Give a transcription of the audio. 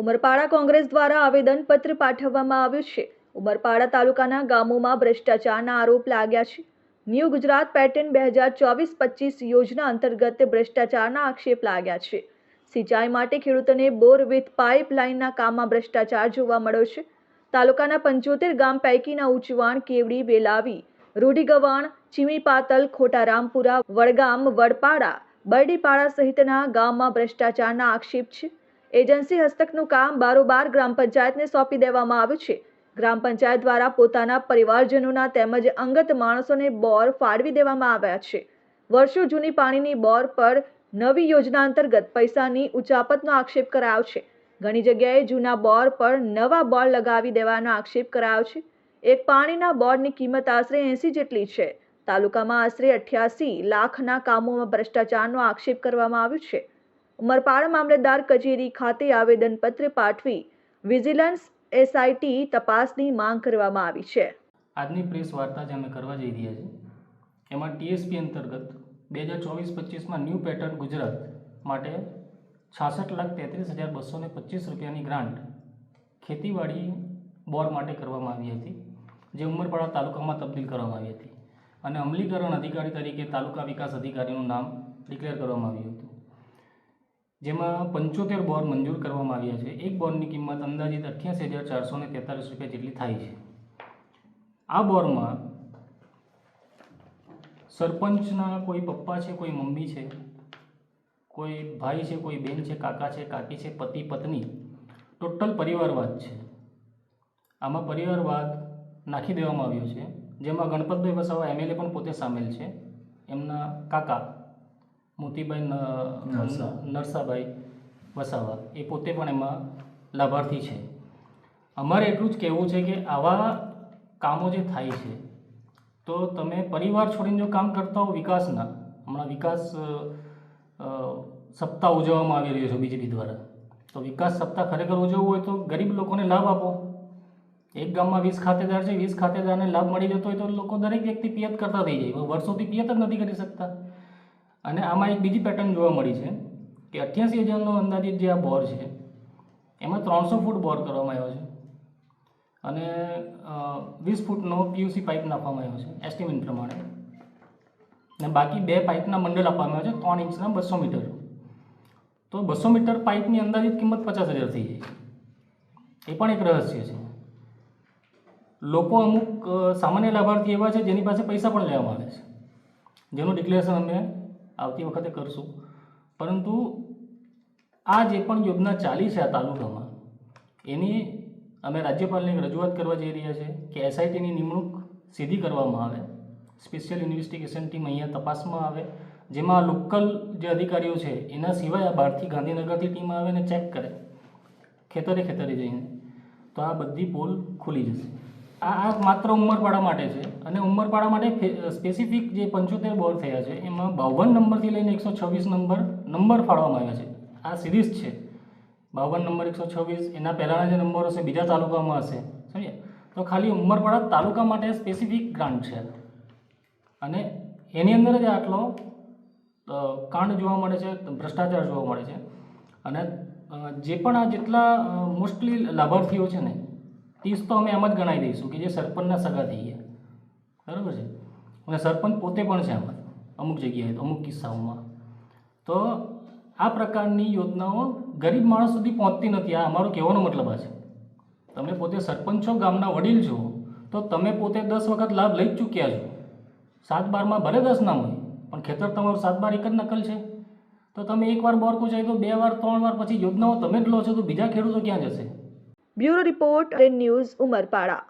ઉમરપાડા કોંગ્રેસ દ્વારા આવેદનપત્ર પાઠવવામાં આવ્યું છે. ઉમરપાડા તાલુકાના ગામોમાં ભ્રષ્ટાચારના આરોપ લાગ્યા છે. ન્યૂ ગુજરાત પેટર્ન બે હજાર ચોવીસ પચીસ યોજના અંતર્ગત ભ્રષ્ટાચારના આક્ષેપ લાગ્યા છે. સિંચાઈ માટે ખેડૂતોને બોર વિથ પાઇપ લાઇનના કામમાં ભ્રષ્ટાચાર જોવા મળ્યો છે. તાલુકાના પંચોતેર ગામ પૈકીના ઉચવાણ કેવડી, વેલાવી, રૂઢીગવાણ, ચીમીપાતલ, ખોટારામપુરા, વડગામ, વડપાડા, બરડીપાડા સહિતના ગામમાં ભ્રષ્ટાચારના આક્ષેપ છે. એજન્સી હસ્તકનું કામ બારોબાર ગ્રામ પંચાયતને સોંપી દેવામાં આવ્યું છે. ગ્રામ પંચાયત દ્વારા પોતાના પરિવારજનોના તેમજ અંગત માણસોને બોર ફાળવી દેવામાં આવ્યા છે. વર્ષો જૂની પાણીની બોર પર નવી યોજના અંતર્ગત પૈસાની ઉચાપતનો આક્ષેપ કરાયો છે. ઘણી જગ્યાએ જૂના બોર પર નવા બોર લગાવી દેવાનો આક્ષેપ કરાયો છે. એક પાણીના બોરની કિંમત આશરે એંસી જેટલી છે. તાલુકામાં આશરે અઠ્યાસી લાખના કામોમાં ભ્રષ્ટાચારનો આક્ષેપ કરવામાં આવ્યો છે. ઉમરપાડા મામલતદાર કચેરી ખાતે આવેદનપત્ર પાઠવી વિજિલન્સ એસઆઈટી તપાસની માંગ કરવામાં આવી છે. આજની પ્રેસ વાર્તા જે અમે કરવા જઈ રહ્યા છીએ, એમાં ટીએસપી અંતર્ગત બે હજાર ચોવીસ પચીસમાં ન્યૂ પેટર્ન ગુજરાત માટે છાસઠ લાખ તેત્રીસ હજાર બસો ને પચીસ રૂપિયાની ગ્રાન્ટ ખેતીવાડી બોર માટે કરવામાં આવી હતી, જે ઉમરપાડા તાલુકામાં તબદીલ કરવામાં આવી હતી. અને અમલીકરણ અધિકારી તરીકે તાલુકા વિકાસ અધિકારીનું નામ ડિક્લેર કરવામાં આવ્યું હતું. જેમાં પંચોતેર બોર મંજૂર કરવામાં આવ્યા છે. એક બોરની કિંમત અંદાજિત અઠ્યાસી હજાર ચારસો ને તેતાલીસ રૂપિયા જેટલી થાય છે. આ બોરમાં સરપંચના કોઈ પપ્પા છે, કોઈ મમ્મી છે, કોઈ ભાઈ છે, કોઈ બેન છે, કાકા છે, કાકી છે, પતિ, પત્ની, ટોટલ પરિવારવાદ છે. આમાં પરિવારવાદ નાખી દેવામાં આવ્યો છે. જેમાં ગણપતભાઈ વસાવા એમએલએ પણ પોતે સામેલ છે. એમના કાકા મોતીભાઈ ન- નરસાભાઈ વસાવા એ પોતે પણ એમાં લાભાર્થી છે. અમારે એટલું જ કહેવું છે કે આવા કામો જે થાય છે તો તમે પરિવાર છોડીને જો કામ કરતા હો વિકાસના હમણાં વિકાસ સપ્તાહ ઉજવવામાં આવી રહ્યો છે બીજેપી દ્વારા તો વિકાસ સપ્તાહ ખરેખર ઉજવવું હોય તો ગરીબ લોકોને લાભ આપો. એક ગામમાં વીસ ખાતેદાર છે વીસ ખાતેદારને લાભ મળી જતો હોય તો લોકો દરેક વ્યક્તિ પિયત કરતા થઈ જાય વર્ષોથી પિયત જ નથી કરી શકતા. અને આમાં એક બીજી પેટર્ન જોવા મળી છે કે અઠ્યાસી હજારનો અંદાજિત જે આ બોર છે, એમાં ત્રણસો ફૂટ બોર કરવામાં આવ્યો છે અને વીસ ફૂટનો પીયુસી પાઇપ નાખવામાં આવ્યો છે એસ્ટિમેટ પ્રમાણે. અને બાકી બે પાઇપના મંડળ આપવામાં આવ્યો છે, ત્રણ ઇંચના બસો મીટર. તો બસો મીટર પાઇપની અંદાજિત કિંમત પચાસ હજાર થઈ જાય એ પણ એક રહસ્ય છે. લોકો અમુક સામાન્ય લાભાર્થી એવા છે જેની પાસે પૈસા પણ લેવામાં આવે છે. જેનું ડિક્લેરેશન અમે આવતી વખતે કરશું. પરંતુ આ જે પણ યોજના ચાલી છે આ તાલુકામાં, એની અમે રાજ્યપાલને રજૂઆત કરવા જઈ રહ્યા છે કે એસઆઈટીની નિમણૂક સીધી કરવામાં આવે. સ્પેશિયલ ઇન્વેસ્ટિગેશન ટીમ અહીંયા તપાસમાં આવે. જેમાં લોકલ જે અધિકારીઓ છે, એના સિવાય આ બહારથી ગાંધીનગરથી ટીમ આવે ને ચેક કરે. ખેતરે ખેતરે જઈને. તો આ બધી પોલ ખુલી જશે. આ આ માત્ર ઉમરપાડા માટે છે. અને ઉમરપાડા માટે સ્પેસિફિક જે પંચોતેર બોર થયા છે, એમાં બાવન નંબરથી લઈને એકસો છવ્વીસ નંબર નંબર ફાળવામાં આવ્યા છે. આ સિરીઝ છે. બાવન નંબર, એકસો છવ્વીસ, એના પહેલાંના જે નંબર હશે, બીજા તાલુકામાં હશે. સમજ્યા? તો ખાલી ઉમરપાડા તાલુકા માટે સ્પેસિફિક ગ્રાન્ટ છે. અને એની અંદર જ આટલો કાંડ જોવા મળે છે, ભ્રષ્ટાચાર જોવા મળે છે. અને જે પણ આ જેટલા મોસ્ટલી લાભાર્થીઓ છે ને ત્રીસ તો અમે એમ જ ગણાવી દઈશું કે જે સરપંચના સગા થઈ ગયા. બરાબર છે? અને સરપંચ પોતે પણ છે આમાં, અમુક જગ્યાએ અમુક કિસ્સાઓમાં. તો આ પ્રકારની યોજનાઓ ગરીબ માણસ સુધી પહોંચતી નથી. આ અમારો કહેવાનો મતલબ આ છે. તમે પોતે સરપંચ છો, ગામના વડીલ છો, તો તમે પોતે દસ વખત લાભ લઈ જ ચૂક્યા છો. સાત બારમાં ભલે દસ ના હોય, પણ ખેતર તમારું સાત બાર એક જ નકલ છે. તો તમે એકવાર બોર પૂછાય તો બે વાર, ત્રણ વાર પછી યોજનાઓ તમે જ લો છો, તો બીજા ખેડૂતો ક્યાં જશે? Bureau report news Umarpada.